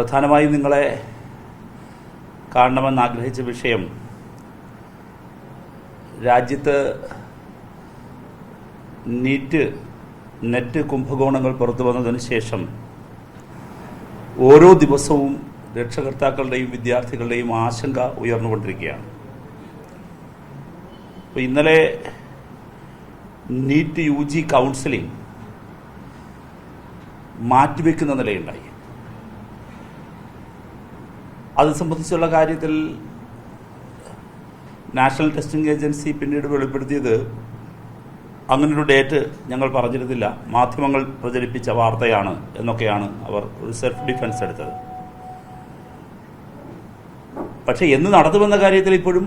പ്രധാനമായും നിങ്ങളെ കാണണമെന്ന് ആഗ്രഹിച്ച വിഷയം രാജ്യത്ത് നീറ്റ് നെറ്റ് കുംഭകോണങ്ങൾ പുറത്തു വന്നതിന് ശേഷം ഓരോ ദിവസവും രക്ഷകർത്താക്കളുടെയും വിദ്യാർത്ഥികളുടെയും ആശങ്ക ഉയർന്നുകൊണ്ടിരിക്കുകയാണ്. അപ്പോൾ ഇന്നലെ നീറ്റ് യു ജി കൗൺസിലിംഗ് മാറ്റിവെക്കുന്ന നിലയുണ്ടായി. അത് സംബന്ധിച്ചുള്ള കാര്യത്തിൽ നാഷണൽ ടെസ്റ്റിംഗ് ഏജൻസി പിന്നീട് വെളിപ്പെടുത്തിയത് അങ്ങനൊരു ഡേറ്റ് ഞങ്ങൾ പറഞ്ഞിരുന്നില്ല. മാധ്യമങ്ങൾ പ്രചരിപ്പിച്ച വാർത്തയാണ് എന്നൊക്കെയാണ് അവർ ഒരു സെൽഫ് ഡിഫൻസ് എടുത്തത്. പക്ഷേ എന്ന് നടത്തുമെന്ന കാര്യത്തിൽ ഇപ്പോഴും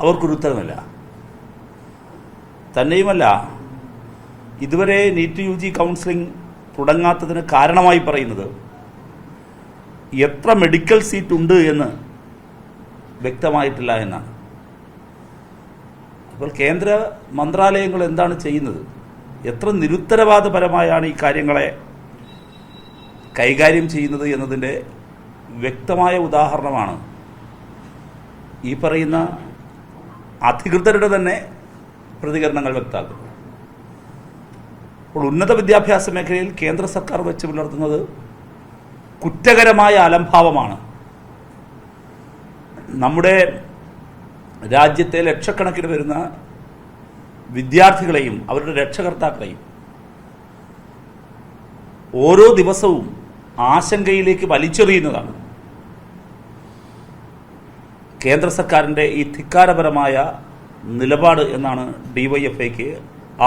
അവർക്കൊരു ഉത്തരമില്ല. തന്നെയുമല്ല ഇതുവരെ നീറ്റ് യു ജി കൗൺസിലിംഗ് തുടങ്ങാത്തതിന് കാരണമായി പറയുന്നത് എത്ര മെഡിക്കൽ സീറ്റ് ഉണ്ട് എന്ന് വ്യക്തമായിട്ടില്ല എന്നാണ്. അപ്പോൾ കേന്ദ്ര മന്ത്രാലയങ്ങൾ എന്താണ് ചെയ്യുന്നത്? എത്ര നിരുത്തരവാദപരമായാണ് ഈ കാര്യങ്ങളെ കൈകാര്യം ചെയ്യുന്നത് എന്നതിന്റെ വ്യക്തമായ ഉദാഹരണമാണ് ഈ പറയുന്ന അധികൃതരുടെ തന്നെ പ്രതികരണങ്ങൾ വ്യക്തമാക്കുന്നത്. അപ്പോൾ ഉന്നത വിദ്യാഭ്യാസ മേഖലയിൽ കേന്ദ്ര സർക്കാർ വെച്ച് പുലർത്തുന്നത് കുറ്റകരമായ അലംഭാവമാണ്. നമ്മുടെ രാജ്യത്തെ ലക്ഷക്കണക്കിന് വരുന്ന വിദ്യാർത്ഥികളെയും അവരുടെ രക്ഷകർത്താക്കളെയും ഓരോ ദിവസവും ആശങ്കയിലേക്ക് വലിച്ചെറിയുന്നതാണ്. കേന്ദ്ര സർക്കാരിന്റെ ഈ ധിക്കാരപരമായ നിലപാട് എന്നാണ് ഡിവൈഎഫ്ഐക്ക്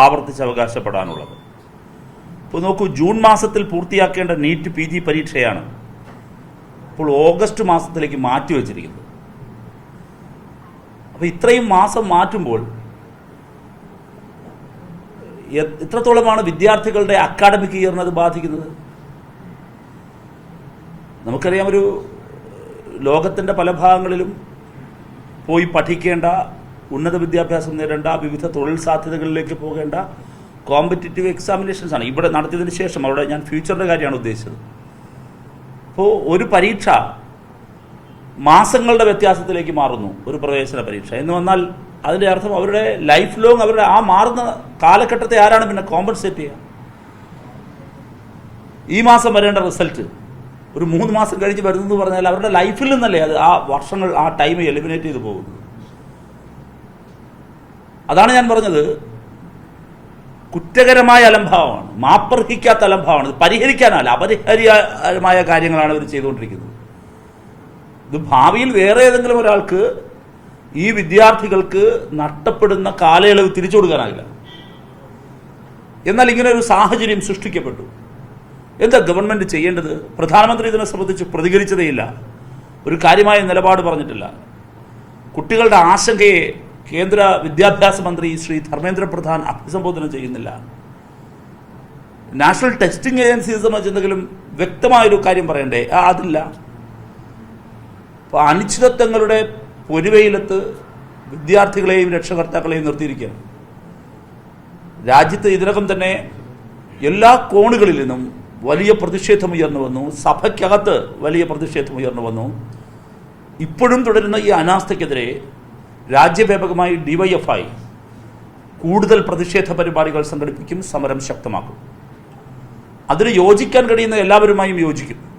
ആവർത്തിച്ച് അവകാശപ്പെടാനുള്ളത്. നോക്കൂ ജൂൺ മാസത്തിൽ പൂർത്തിയാക്കേണ്ട നീറ്റ് പി ജി പരീക്ഷയാണ് ഇപ്പോൾ ഓഗസ്റ്റ് മാസത്തിലേക്ക് മാറ്റി മാറ്റിവെച്ചിരിക്കുന്നത് അപ്പോൾ ഇത്രയും മാസം മാറ്റുമ്പോൾ ഇത്രത്തോളമാണ് വിദ്യാർത്ഥികളുടെ അക്കാഡമിക് ഇയറിനെ അത് ബാധിക്കുന്നത്? നമുക്കറിയാം ഒരു ലോകത്തിന്റെ പല ഭാഗങ്ങളിലും പോയി പഠിക്കേണ്ട ഉന്നത വിദ്യാഭ്യാസം നേടേണ്ട വിവിധ തൊഴിൽ സാധ്യതകളിലേക്ക് പോകേണ്ട കോമ്പറ്റിറ്റീവ് എക്സാമിനേഷൻസ് ആണ്. ഇവിടെ നടത്തിയതിന് ശേഷം അവിടെ ഞാൻ ഫ്യൂച്ചറിന്റെ കാര്യമാണ് ഉദ്ദേശിച്ചത്. അപ്പോൾ ഒരു പരീക്ഷ മാസങ്ങളുടെ വ്യത്യാസത്തിലേക്ക് മാറുന്നു ഒരു പ്രവേശന പരീക്ഷ. എന്ന് വന്നാൽ അതിന്റെ അർത്ഥം അവരുടെ ലൈഫ് ലോങ് അവരുടെ ആ മാറുന്ന കാലഘട്ടത്തെ ആരാണ് പിന്നെ കോമ്പൻസേറ്റ് ചെയ്യുക? ഈ മാസം വരേണ്ട റിസൾട്ട് ഒരു മൂന്ന് മാസം കഴിഞ്ഞ് വരുന്നെന്ന് പറഞ്ഞാൽ അവരുടെ ലൈഫിൽ നിന്നല്ലേ അത് ആ വർഷങ്ങൾ ആ ടൈം എലിമിനേറ്റ് ചെയ്ത് പോകുന്നത്. അതാണ് ഞാൻ പറഞ്ഞത്. കുറ്റകരമായ അലംഭാവമാണ്. മാപ്പർഹിക്കാത്ത അലംഭാവമാണ്. ഇത് പരിഹരിക്കാനല്ല അപരിഹരിയമായ കാര്യങ്ങളാണ് ഇവർ ചെയ്തുകൊണ്ടിരിക്കുന്നത്. ഇത് ഭാവിയിൽ വേറെ ഏതെങ്കിലും ഒരാൾക്ക് ഈ വിദ്യാർത്ഥികൾക്ക് നഷ്ടപ്പെടുന്ന കാലയളവ് തിരിച്ചു കൊടുക്കാനാകില്ല. എന്നാൽ ഇങ്ങനെ ഒരു സാഹചര്യം സൃഷ്ടിക്കപ്പെട്ടു. എന്താ ഗവൺമെന്റ് ചെയ്യേണ്ടത്? പ്രധാനമന്ത്രി ഇതിനെ സംബന്ധിച്ച് പ്രതികരിച്ചതേയില്ല. ഒരു കാര്യമായ നിലപാട് പറഞ്ഞിട്ടില്ല. കുട്ടികളുടെ ആശങ്കയെ കേന്ദ്ര വിദ്യാഭ്യാസ മന്ത്രി ശ്രീ ധർമ്മേന്ദ്ര പ്രധാൻ അഭിസംബോധന ചെയ്യുന്നില്ല. നാഷണൽ ടെസ്റ്റിംഗ് ഏജൻസീസ് സംബന്ധിച്ച് എന്തെങ്കിലും വ്യക്തമായൊരു കാര്യം പറയണ്ടേ? അതില്ല. അപ്പോൾ അനിശ്ചിതത്വങ്ങളുടെ പൊരുവയിലത്ത് വിദ്യാർത്ഥികളെയും രക്ഷകർത്താക്കളെയും നിർത്തിയിരിക്കുകയാണ്. രാജ്യത്ത് ഇതിനകം തന്നെ എല്ലാ കോണുകളിൽ നിന്നും വലിയ പ്രതിഷേധം ഉയർന്നു വന്നു. സഭയ്ക്കകത്ത് വലിയ പ്രതിഷേധം ഉയർന്നു വന്നു. ഇപ്പോഴും തുടരുന്ന ഈ അനാസ്ഥയ്ക്കെതിരെ രാജ്യവ്യാപകമായി ഡിവൈഎഫ്ഐ കൂടുതൽ പ്രതിഷേധ പരിപാടികൾ സംഘടിപ്പിക്കും സമരം ശക്തമാക്കും. അതിന് യോജിക്കാൻ കഴിയുന്ന എല്ലാവരുമായും യോജിക്കും.